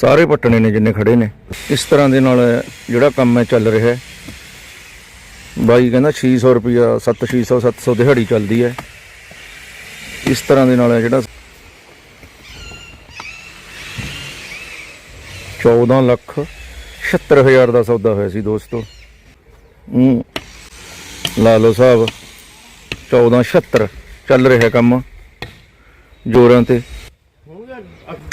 ਸਾਰੇ ਪੱਟਣੇ ਨੇ ਜਿੰਨੇ ਖੜੇ ਨੇ। ਇਸ ਤਰ੍ਹਾਂ ਦੇ ਨਾਲ ਜਿਹੜਾ ਕੰਮ ਹੈ ਚੱਲ ਰਿਹਾ ਹੈ। ਬਾਈ ਕਹਿੰਦਾ 600 ਰੁਪਿਆ 7600 700 ਦਿਹਾੜੀ ਚੱਲਦੀ ਹੈ। ਇਸ ਤਰ੍ਹਾਂ ਦੇ ਨਾਲ ਜਿਹੜਾ 14 ਲੱਖ 76 ਹਜ਼ਾਰ ਦਾ ਸੌਦਾ ਹੋਇਆ ਸੀ ਦੋਸਤੋ। ਹੂੰ, ਲਾ ਲਓ ਸਾਹਿਬ 1476 ਚੱਲ ਰਿਹਾ ਕੰਮ। ਜੋਰਾਂ ਤੇ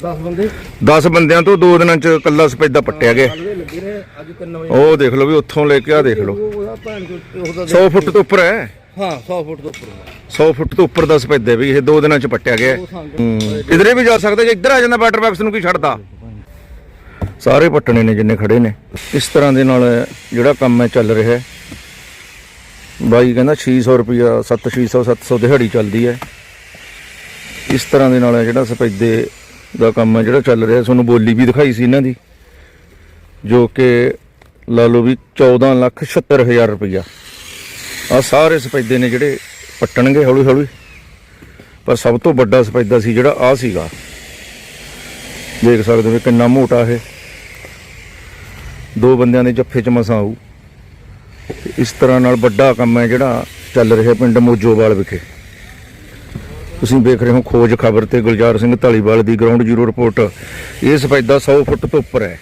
10 ਬੰਦੇ? 10 ਬੰਦਿਆਂ ਤੋਂ ਦੋ ਦਿਨਾਂ ਚ ਕੱਲਾ ਸਪੈਦਾ ਪੱਟਿਆ ਗਿਆ। ਕੱਲ੍ਹ ਦੇ ਲੱਗੇ ਰਹੇ ਅੱਜ 3 ਵਜੇ? ਉਹ ਦੇਖ ਲਓ ਵੀ ਉੱਥੋਂ ਲੈ ਕੇ ਆ ਦੇਖ ਲਓ। ਉਹਦਾ ਭੈਣ ਚੋ ਉਹਦਾ 100 ਫੁੱਟ ਤੋਂ ਉੱਪਰ ਹੈ। ਹਾਂ 100 ਫੁੱਟ ਤੋਂ ਉੱਪਰ। 100 ਫੁੱਟ ਤੋਂ ਉੱਪਰ ਦਾ ਸਪੈਦਾ ਵੀ ਇਹ ਦੋ ਦਿਨਾਂ ਚ ਪੱਟਿਆ ਗਿਆ। ਹੂੰ। ਇਧਰੇ ਵੀ ਜਾ ਸਕਦਾ ਜੇ ਇੱਧਰ ਆ ਜਾਂਦਾ ਵਾਟਰ ਬਾਕਸ ਨੂੰ ਕੀ ਛੱਡਦਾ? ਸਾਰੇ ਪੱਟਣੇ ਨੇ ਜਿੰਨੇ ਖੜੇ ਨੇ। ਇਸ ਤਰ੍ਹਾਂ ਦੇ ਨਾਲ ਜਿਹੜਾ ਕੰਮ ਹੈ ਚੱਲ ਰਿਹਾ ਹੈ। ਬਾਈ ਕਹਿੰਦਾ 600 ਰੁਪਿਆ 7600 700 ਦਿਹਾੜੀ ਚੱਲਦੀ ਹੈ। ਇਸ ਤਰ੍ਹਾਂ ਦੇ ਨਾਲ ਜਿਹੜਾ ਸਪੈਦੇ ਦਾ ਕੰਮ ਹੈ ਜਿਹੜਾ ਚੱਲ ਰਿਹਾ, ਤੁਹਾਨੂੰ ਬੋਲੀ ਵੀ ਦਿਖਾਈ ਸੀ ਇਹਨਾਂ ਦੀ, ਜੋ ਕਿ ਲਾ ਲਓ ਵੀ 14 ਲੱਖ 76 ਹਜ਼ਾਰ ਰੁਪਈਆ। ਆ ਸਾਰੇ ਸਪੈਦੇ ਨੇ ਜਿਹੜੇ ਪੱਟਣਗੇ ਹੌਲੀ ਹੌਲੀ ਪਰ ਸਭ ਤੋਂ ਵੱਡਾ ਸਪੈਦਾ ਸੀ ਜਿਹੜਾ ਆ ਸੀਗਾ। ਦੇਖ ਸਕਦੇ ਹੋ ਕਿੰਨਾ ਮੋਟਾ ਇਹ। ਦੋ ਬੰਦਿਆਂ ਦੇ ਜੱਫੇ ਚ ਮਸਾਂ ਆਊ। ਇਸ ਤਰ੍ਹਾਂ ਨਾਲ ਵੱਡਾ ਕੰਮ ਹੈ ਜਿਹੜਾ ਚੱਲ ਰਿਹਾ ਪਿੰਡ ਮੋਜੋਵਾਲ ਵਿਖੇ। ਤੁਸੀਂ ਵੇਖ ਰਹੇ ਹੋ ਖੋਜ ਖਬਰ ਤੇ ਗੁਲਜ਼ਾਰ ਸਿੰਘ ਢਾਲੀਵਾਲ ਦੀ ਗਰਾਊਂਡ ਜ਼ੀਰੋ ਰਿਪੋਰਟ ਇਹ ਸਫੈਦਾ 100 ਫੁੱਟ ਤੋਂ ਉੱਪਰ ਹੈ।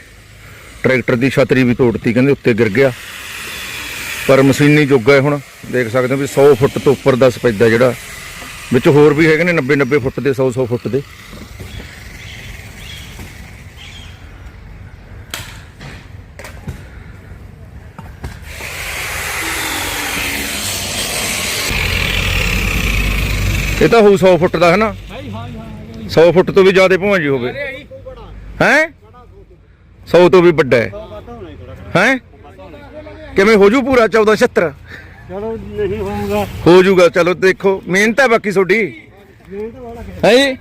ਟਰੈਕਟਰ ਦੀ ਛਤਰੀ ਵੀ ਤੋੜਤੀ, ਕਹਿੰਦੇ ਉੱਤੇ ਗਿਰ ਗਿਆ। ਪਰ ਮਸ਼ੀਨੀ ਜੁੱਗ ਹੈ ਹੁਣ। ਦੇਖ ਸਕਦੇ ਹੋ ਵੀ 100 ਫੁੱਟ ਤੋਂ ਉੱਪਰ ਦਾ ਸਫੈਦਾ ਜਿਹੜਾ। ਵਿੱਚ ਹੋਰ ਵੀ ਹੈਗੇ ਨੇ 90 90 ਫੁੱਟ ਦੇ 100 100 ਫੁੱਟ ਦੇ। ਇਹ ਤਾਂ ਹੋਊ 100 ਫੁੱਟ ਦਾ ਹੈ ਨਾ 100 ਫੁੱਟ ਤੋਂ ਵੀ ਜ਼ਿਆਦਾ ਭਾਵੇਂ ਜੀ ਹੋਵੇ। ਹੈ। 100 ਤੋਂ ਵੀ ਵੱਡਾ ਹੈ। ਹੈ ਕਿਵੇਂ ਹੋ ਜੂ ਪੂਰਾ 1476 ਚਲੋ ਨਹੀਂ ਹੋਊਗਾ। ਹੋ ਜੂਗਾ ਚਲੋ ਦੇਖੋ ਮਿਹਨਤ ਹੈ ਬਾਕੀ ਤੁਹਾਡੀ। ਹੈ ਜੀ?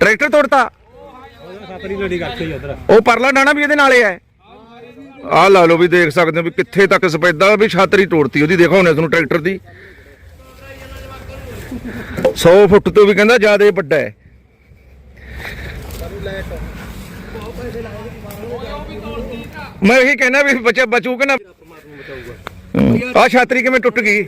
ਟਰੈਕਟਰ ਤੋੜਤਾ ਉਹ ਪਰਲਾ ਡਾਣਾ ਵੀ ਇਹਦੇ ਨਾਲੇ ਹੈ। ਆਹ ਲਾ ਲਓ ਵੀ ਦੇਖ ਸਕਦੇ ਹੋ ਵੀ ਕਿੱਥੇ ਤੱਕ ਸਪੈਦਾ ਵੀ ਛਾਤਰੀ ਤੋੜਤੀ ਉਹਦੀ। ਦੇਖੋ ਹੁਣੇ ਤੁਹਾਨੂੰ ਟਰੈਕਟਰ ਦੀ। 100 ਫੁੱਟ ਤੋਂ ਵੀ ਕਹਿੰਦਾ ਜ਼ਿਆਦਾ ਵੱਡਾ ਹੈ। ਮੈਂ ਇਹੀ ਕਹਿਣਾ ਵੀ ਬੱਚਾ ਬਚੂ ਕਿ ਨਾ? ਆ ਛਾਤਰੀ ਕਿਵੇਂ ਟੁੱਟ ਗਈ?